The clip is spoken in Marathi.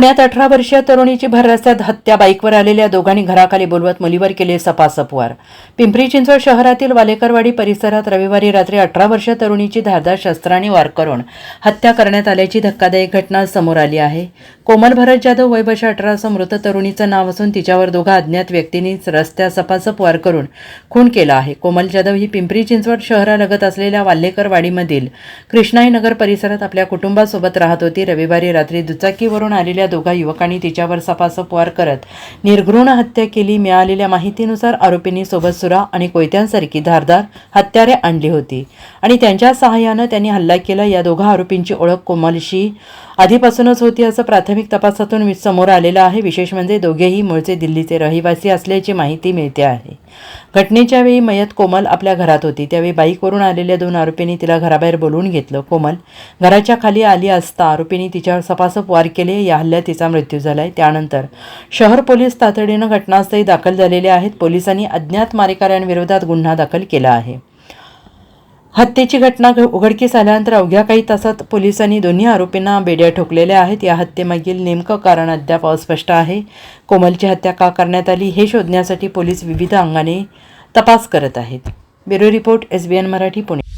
पुण्यात अठरा वर्षीय तरुणीची भर रस्त्यात हत्या. बाईकवर आलेल्या दोघांनी घराखाली बोलवत मुलीवर केले सपासपवार. पिंपरी चिंचवड शहरातील वालेकरवाडी परिसरात रविवारी रात्री अठरा वर्षीय तरुणीची धारदार शस्त्राने वार करून हत्या करण्यात आल्याची धक्कादायक घटना समोर आली आहे. कोमल भरत जाधव वय वर्ष अठरा असं मृत तरुणीचं नाव असून तिच्यावर दोघा अज्ञात व्यक्तींनी रस्त्यात सपासप वार करून खून केला आहे. कोमल जाधव ही पिंपरी चिंचवड शहरालगत असलेल्या वाल्हेकरवाडीमधील कृष्णाई नगर परिसरात आपल्या कुटुंबासोबत राहत होती. रविवारी रात्री दुचाकीवरून आलेल्या दोघा युवकांनी तिच्यावर सपासप वार करत निर्घृण हत्या केली. मिळालेल्या माहितीनुसार आरोपींनी सोबत सुरा आणि कोयत्यांसारखी धारदार हत्यारे आणली होती आणि त्यांच्या सहाय्यानं त्यांनी हल्ला केला. या दोघा आरोपींची ओळख कोमलशी आधीपासूनच होती असं प्राथमिक तपासातून समोर आलेलं आहे. विशेष म्हणजे दोघेही मूळचे दिल्लीचे रहिवासी असल्याची माहिती मिळते आहे. घटनेच्या वेळी मयत कोमल आपल्या घरात होती. त्यावेळी बाईकवरून आलेल्या दोन आरोपींनी तिला घराबाहेर बोलवून घेतलं. कोमल घराच्या खाली आली असता आरोपींनी तिच्यावर सपासप वार केले. या हल्ल्यात तिचा मृत्यू झालाय. त्यानंतर शहर पोलीस तातडीनं घटनास्थळी दाखल झालेले आहेत. पोलिसांनी अज्ञात मारेकऱ्यांविरोधात गुन्हा दाखल केला आहे. हत्येची घटना उघडकीस आल्यानंतर अवघ्या काही तासात पोलिसांनी दोन्ही आरोपींना बेड्या ठोकलेल्या आहेत. या हत्येमागील नेमकं कारण अद्याप अस्पष्ट आहे. कोमलची हत्या का करण्यात आली हे शोधण्यासाठी पोलीस विविध अंगाने तपास करत आहेत. Bureau report S B N Marathi Pune.